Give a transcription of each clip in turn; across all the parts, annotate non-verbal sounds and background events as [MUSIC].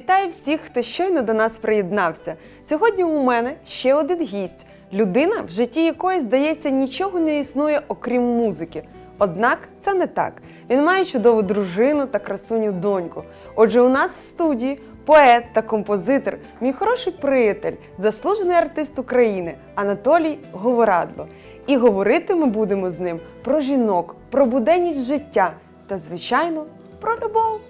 Вітаю всіх, хто щойно до нас приєднався. Сьогодні у мене ще один гість людина, в житті якої, здається, нічого не існує окрім музики. Однак це не так. Він має чудову дружину та красуню доньку. Отже, у нас в студії поет та композитор, мій хороший приятель, заслужений артист України Анатолій Говорадло. І говорити ми будемо з ним про жінок, про буденність життя та, звичайно, про любов.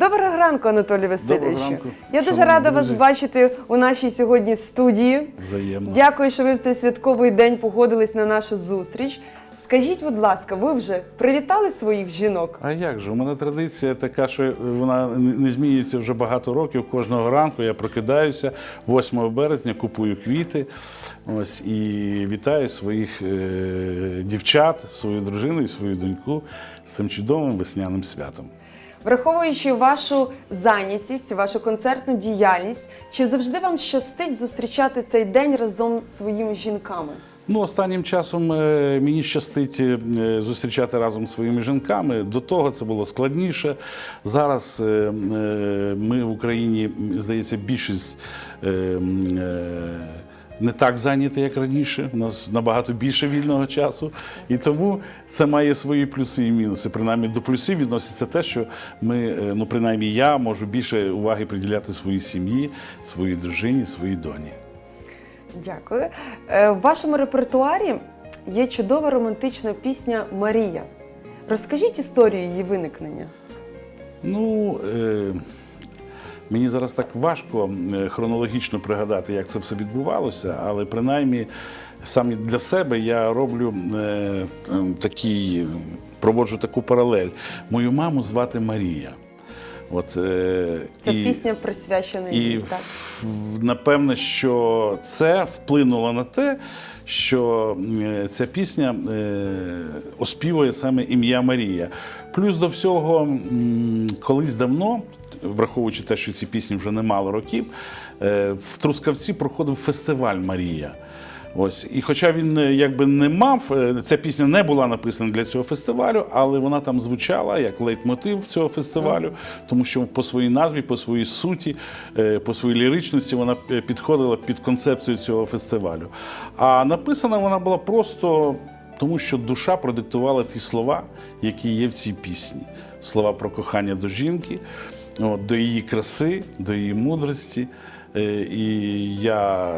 Доброго ранку, Анатолій Васильовичу. ранку, Я дуже шановні рада вас друзі. бачити у нашій сьогодні студії. Взаємно. Дякую, що ви в цей святковий день погодились на нашу зустріч. Скажіть, будь ласка, ви вже привітали своїх жінок? А як же? У мене традиція така, що вона не змінюється вже багато років. Кожного ранку я прокидаюся 8 березня, купую квіти. Ось і вітаю своїх е, дівчат, свою дружину і свою доньку з цим чудовим весняним святом. Враховуючи вашу зайнятість, вашу концертну діяльність, чи завжди вам щастить зустрічати цей день разом з своїми жінками? Ну, останнім часом е, мені щастить е, зустрічати разом з своїми жінками. До того це було складніше. Зараз е, ми в Україні, здається, більшість не так зайняті, як раніше. У нас набагато більше вільного часу. І тому це має свої плюси і мінуси. Принаймні до плюсів відноситься те, що ми, е, ну принаймні я можу більше уваги приділяти своїй сім'ї, своїй дружині, своїй доні. Дякую. Е, В вашому репертуарі є чудова романтична пісня Марія. Розкажіть історію її виникнення. Ну, е, мені зараз так важко е, хронологічно пригадати, як це все відбувалося, але принаймні саме для себе я роблю е, такий, проводжу таку паралель. Мою маму звати Марія. От, е, Це і- пісня присвячена їй. Так? напевне, що це вплинуло на те, що е, ця пісня е, оспівує саме ім'я Марія. Плюс до всього, колись давно, враховуючи те, що ці пісні вже немало років, е, в Трускавці проходив фестиваль Марія. Ось, і хоча він е, якби не мав, е, ця пісня не була написана для цього фестивалю, але вона там звучала як лейтмотив цього фестивалю, тому що по своїй назві, по своїй суті, по своїй ліричності вона підходила під концепцію цього фестивалю. А написана вона була просто тому, що душа продиктувала ті слова, які є в цій пісні. Слова про кохання до жінки, от, до її краси, до її мудрості. Е, І я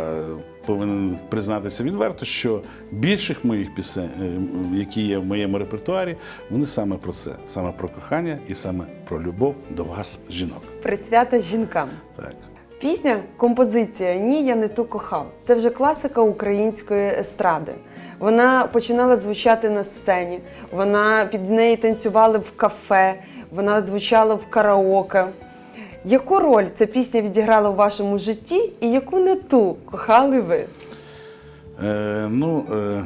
повинен признатися відверто, що більших моїх пісень, е, які є в моєму репертуарі, вони саме про це, саме про кохання і саме про любов до вас, жінок. Присвята жінкам. Так. Пісня, композиція Ні, я не ту кохав. Це вже класика української естради. Вона починала звучати на сцені, вона під неї танцювали в кафе, вона звучала в караоке. Яку роль ця пісня відіграла у вашому житті і яку не ту кохали ви? Е, ну, е,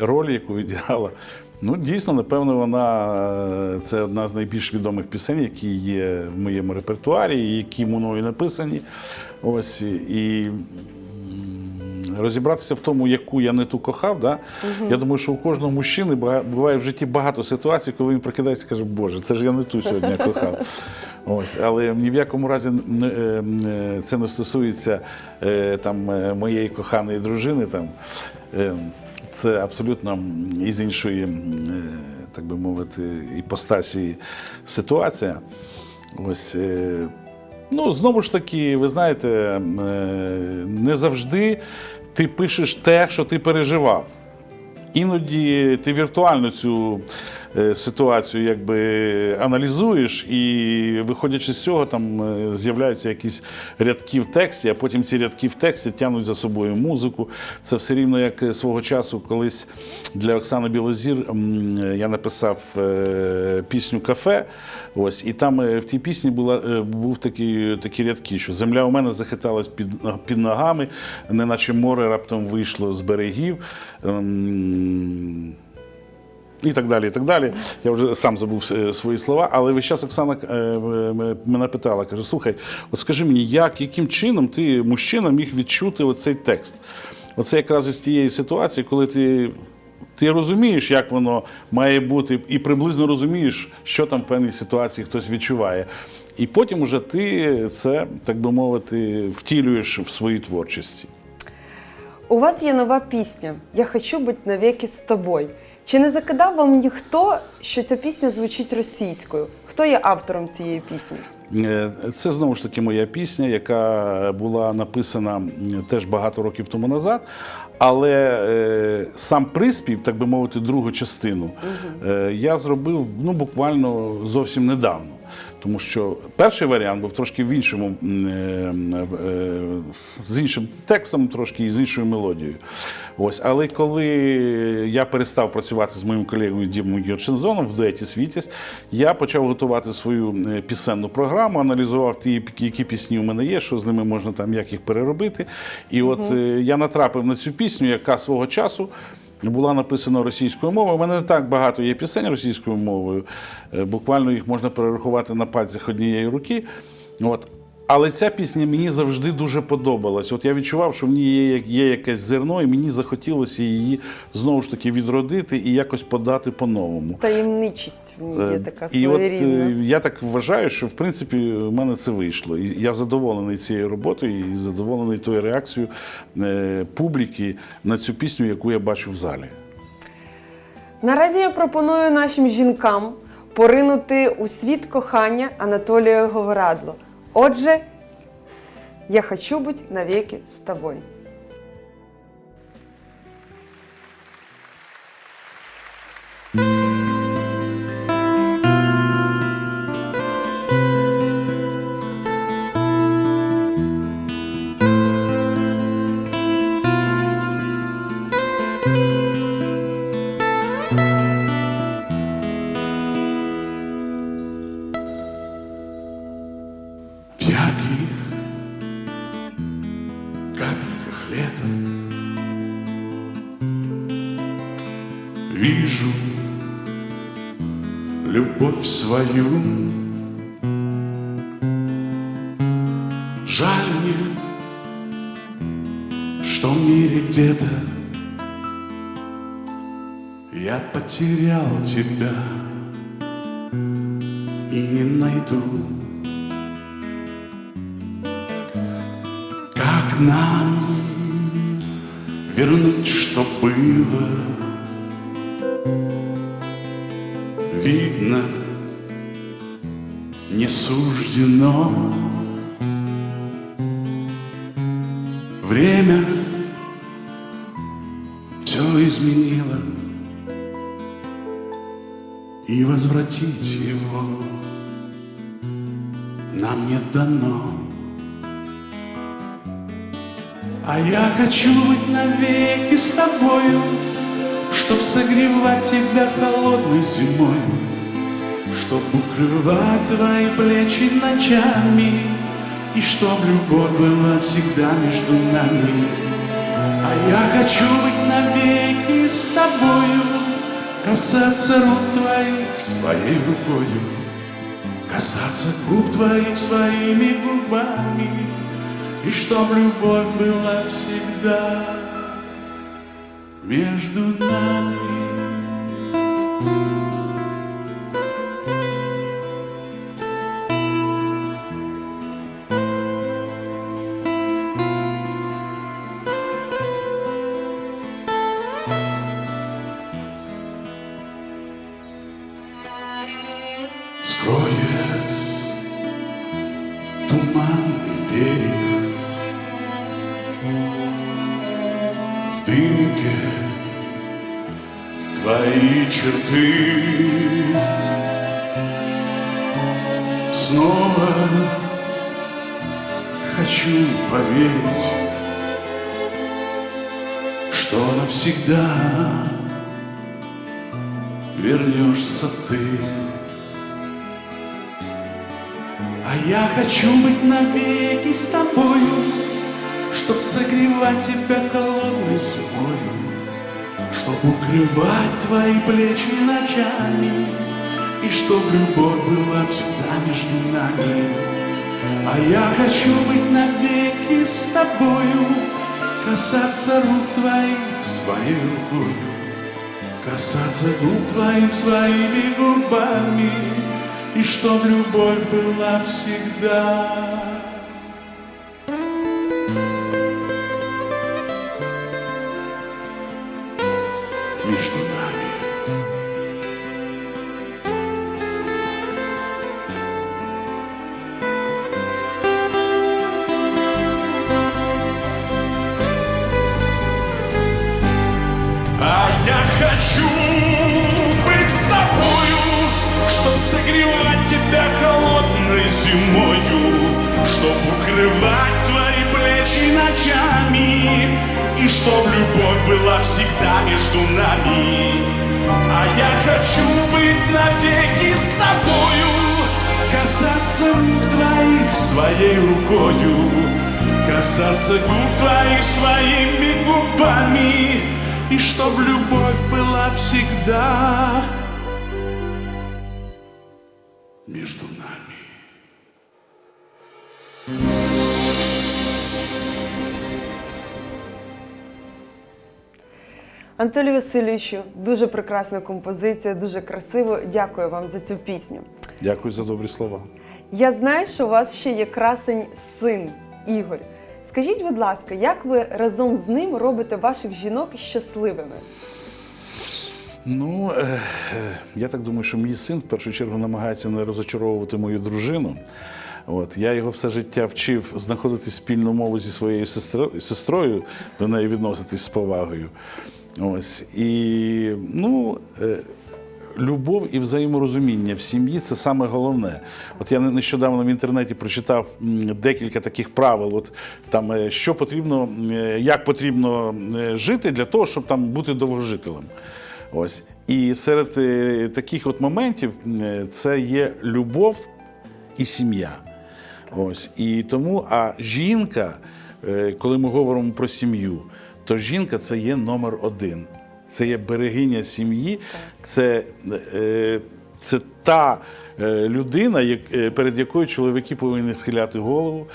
роль, яку відіграла. Ну, дійсно, напевно, вона е, це одна з найбільш відомих пісень, які є в моєму репертуарі, які мною написані. Ось і розібратися в тому, яку я не ту кохав. Да? Я думаю, що у кожного мужчини буває в житті багато ситуацій, коли він прокидається і каже, Боже, це ж я не ту сьогодні кохав. [LAUGHS] Ось, але ні в якому разі е, це не стосується е, там, е, моєї коханої дружини. Там. Це абсолютно із іншої, так би мовити, іпостасії ситуація. Ось, ну, знову ж таки, ви знаєте, не завжди ти пишеш те, що ти переживав. Іноді ти віртуально цю ситуацію якби аналізуєш, і виходячи з цього, там е, з'являються якісь рядки в тексті, а потім ці рядки в тексті тягнуть за собою музику. Це все рівно як е, свого часу, колись для Оксани Білозір е, я написав е, пісню Кафе. Ось, і там е, в тій пісні була, е, був такі, такі рядки, що земля у мене захиталась під, під ногами, неначе море раптом вийшло з берегів. І так далі, і так далі. Я вже сам забув е, свої слова, але весь час Оксана е, мене питала, каже: слухай, от скажи мені, як, яким чином ти, мужчина, міг відчути оцей текст? Оце якраз із тієї ситуації, коли ти. Ти розумієш, як воно має бути, і приблизно розумієш, що там в певній ситуації хтось відчуває. І потім уже ти це, так би мовити, втілюєш в своїй творчості. У вас є нова пісня Я хочу бути навіки з тобою. Чи не закидав вам ніхто, що ця пісня звучить російською? Хто є автором цієї пісні? Е, Це знову ж таки моя пісня, яка була написана теж багато років тому назад. Але е, сам приспів, так би мовити, другу частину, е, я зробив ну, буквально зовсім недавно. Тому що перший варіант був трошки в іншому, е, е, з іншим текстом, трошки і з іншою мелодією. Ось, але коли я перестав працювати з моїм колегою Дімом Герчензоном в дуеті Світість, я почав готувати свою е, пісенну програму, аналізував ті, які пісні у мене є, що з ними можна там, як їх переробити. І от я натрапив на цю пісню, яка свого часу. Була написана російською мовою. У мене не так багато є пісень російською мовою. Е, Буквально їх можна перерахувати на пальцях однієї руки. От. Але ця пісня мені завжди дуже подобалась. От я відчував, що в ній є, є якесь зерно, і мені захотілося її знову ж таки відродити і якось подати по-новому. Таємничість в ній є Е, така І от е, я так вважаю, що в принципі в мене це вийшло. І я задоволений цією роботою і задоволений тою реакцією е, публіки на цю пісню, яку я бачу в залі. Наразі я пропоную нашим жінкам поринути у світ кохання Анатолія Говорадло. Отже, я хочу быть навеки с тобою. Свою Жаль мне, что в мире где-то Я потерял тебя и не найду Как нам вернуть, что было? Видно, не суждено. Время все изменило, и возвратить его нам не дано. А я хочу быть навеки с тобою, Чтоб согревать тебя холодной зимой, Чтоб укрывать твои плечи ночами, И чтоб любовь была всегда между нами. А я хочу быть навеки с тобою, Касаться рук твоих своей рукою, Касаться губ твоих своими губами, и чтоб любовь была всегда между нами. Что навсегда вернешься ты А я хочу быть навеки с тобою, Чтоб согревать тебя холодной зимою, Чтоб укрывать твои плечи ночами, И чтоб любовь была всегда между нами. А я хочу быть навеки с тобою, Касаться рук твоих своей рукой, Касаться губ твоих своими губами, И чтоб любовь была всегда. Плечи ночами, и чтоб любовь была всегда между нами. А я хочу быть навеки с тобою, касаться рук твоих своей рукою, касаться губ твоих своими губами, и чтоб любовь была всегда между нами. Анатолію Васильовичу, дуже прекрасна композиція, дуже красиво. Дякую вам за цю пісню. Дякую за добрі слова. Я знаю, що у вас ще є красень син Ігор. Скажіть, будь ласка, як ви разом з ним робите ваших жінок щасливими? Ну, е, я так думаю, що мій син в першу чергу намагається не розочаровувати мою дружину. От, я його все життя вчив знаходити спільну мову зі своєю сестрою до неї відноситись з повагою. Ось. І ну, е, любов і взаєморозуміння в сім'ї це саме головне. От я нещодавно в інтернеті прочитав декілька таких правил. От там е, що потрібно, е, як потрібно жити для того, щоб там бути довгожителем. Ось. І серед таких от моментів це є любов і сім'я. Ось. І тому, а жінка, коли ми говоримо про сім'ю, то жінка це є номер один. Це є берегиня сім'ї, це, е, це та е, людина, як- е, перед якою чоловіки повинні схиляти голову.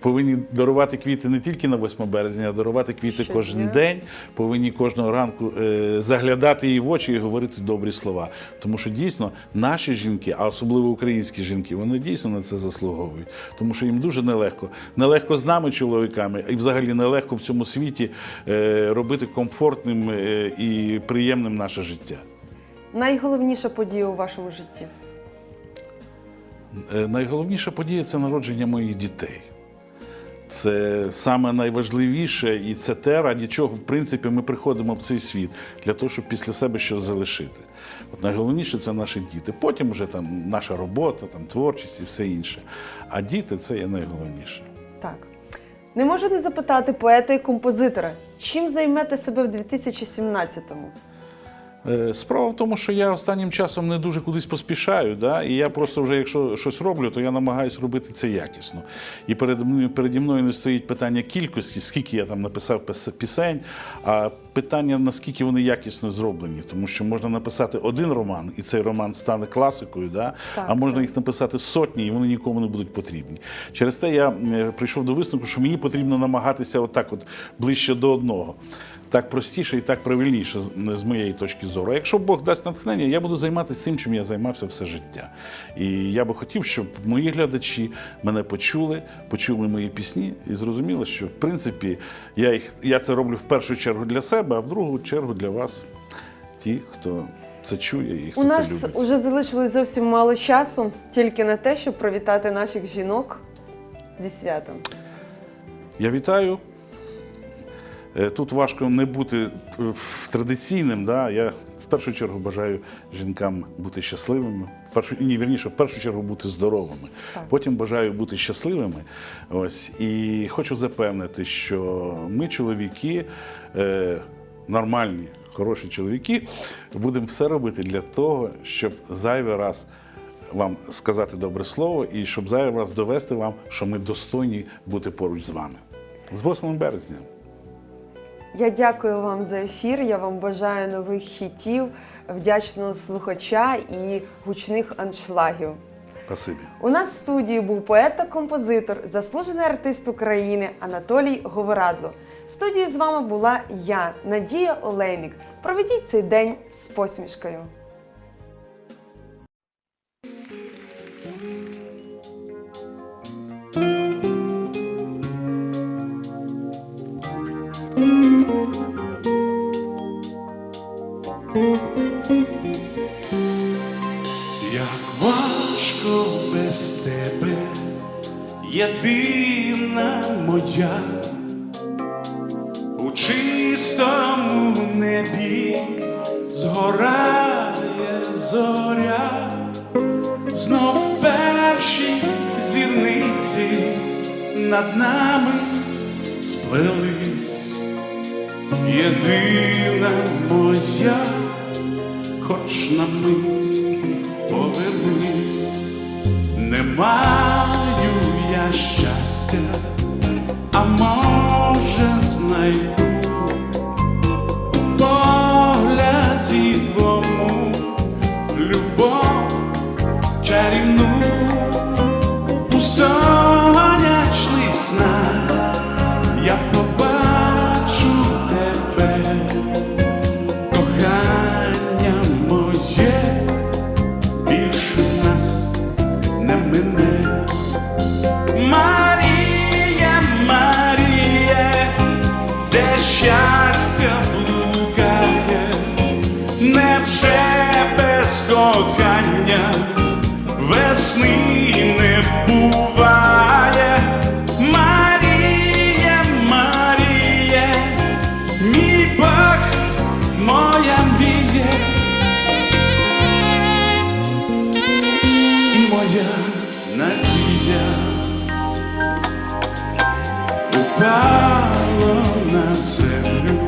Повинні дарувати квіти не тільки на 8 березня, а дарувати квіти Щодня. кожен день. Повинні кожного ранку е, заглядати їй в очі і говорити добрі слова. Тому що дійсно наші жінки, а особливо українські жінки, вони дійсно на це заслуговують. Тому що їм дуже нелегко. Нелегко з нами, чоловіками, і взагалі нелегко в цьому світі е, робити комфортним е, і приємним наше життя. Найголовніша подія у вашому житті? Е, Найголовніша подія це народження моїх дітей. Це саме найважливіше, і це те, раді чого, в принципі, ми приходимо в цей світ для того, щоб після себе щось залишити. От найголовніше це наші діти. Потім вже там наша робота, там творчість і все інше. А діти це є найголовніше. Так. Не можу не запитати поета і композитора, чим займете себе в 2017-му? Е, Справа в тому, що я останнім часом не дуже кудись поспішаю, да? і я просто вже, якщо щось роблю, то я намагаюся робити це якісно. І перед переді мною не стоїть питання кількості, скільки я там написав пісень, а питання, наскільки вони якісно зроблені. Тому що можна написати один роман, і цей роман стане класикою, да? Так, а можна так. їх написати сотні, і вони нікому не будуть потрібні. Через те я е, прийшов до висновку, що мені потрібно намагатися отак, от ближче до одного. Так простіше і так правильніше з- моєї точки зору. Якщо Бог дасть натхнення, я буду займатися тим, чим я займався все життя. І я би хотів, щоб мої глядачі мене почули, почули мої пісні і зрозуміли, що в принципі я їх я це роблю в першу чергу для себе, а в другу чергу для вас, ті, хто це чує і хто У це нас любить. вже залишилось зовсім мало часу тільки на те, щоб привітати наших жінок зі святом. Я вітаю. Е, Тут важко не бути е, традиційним. Да? Я в першу чергу бажаю жінкам бути щасливими. В першу, ні, вірніше, в першу чергу бути здоровими. Так. Потім бажаю бути щасливими. Ось. І хочу запевнити, що ми, чоловіки, е, нормальні, хороші чоловіки, будемо все робити для того, щоб зайвий раз вам сказати добре слово і щоб зайвий раз довести вам, що ми достойні бути поруч з вами. З 8 березня. Я дякую вам за ефір. Я вам бажаю нових хітів, вдячного слухача і гучних аншлагів. Спасибі. У нас в студії був поет та композитор, заслужений артист України Анатолій Говорадло. В студії з вами була я, Надія Олейник. Проведіть цей день з посмішкою. Єдина моя, у чистому небі згорає зоря, знов перші зірниці над нами сплелись, єдина моя, хоч на мить повернись, не маю я щастя, а може знайду упало на землю,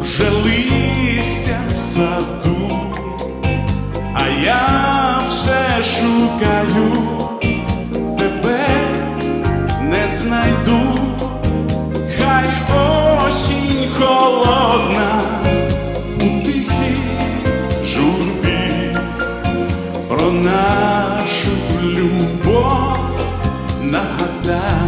вже листя в саду, а я все шукаю, тебе не знайду, хай осінь холодна у тихій журбі. Про нашу любов нагадає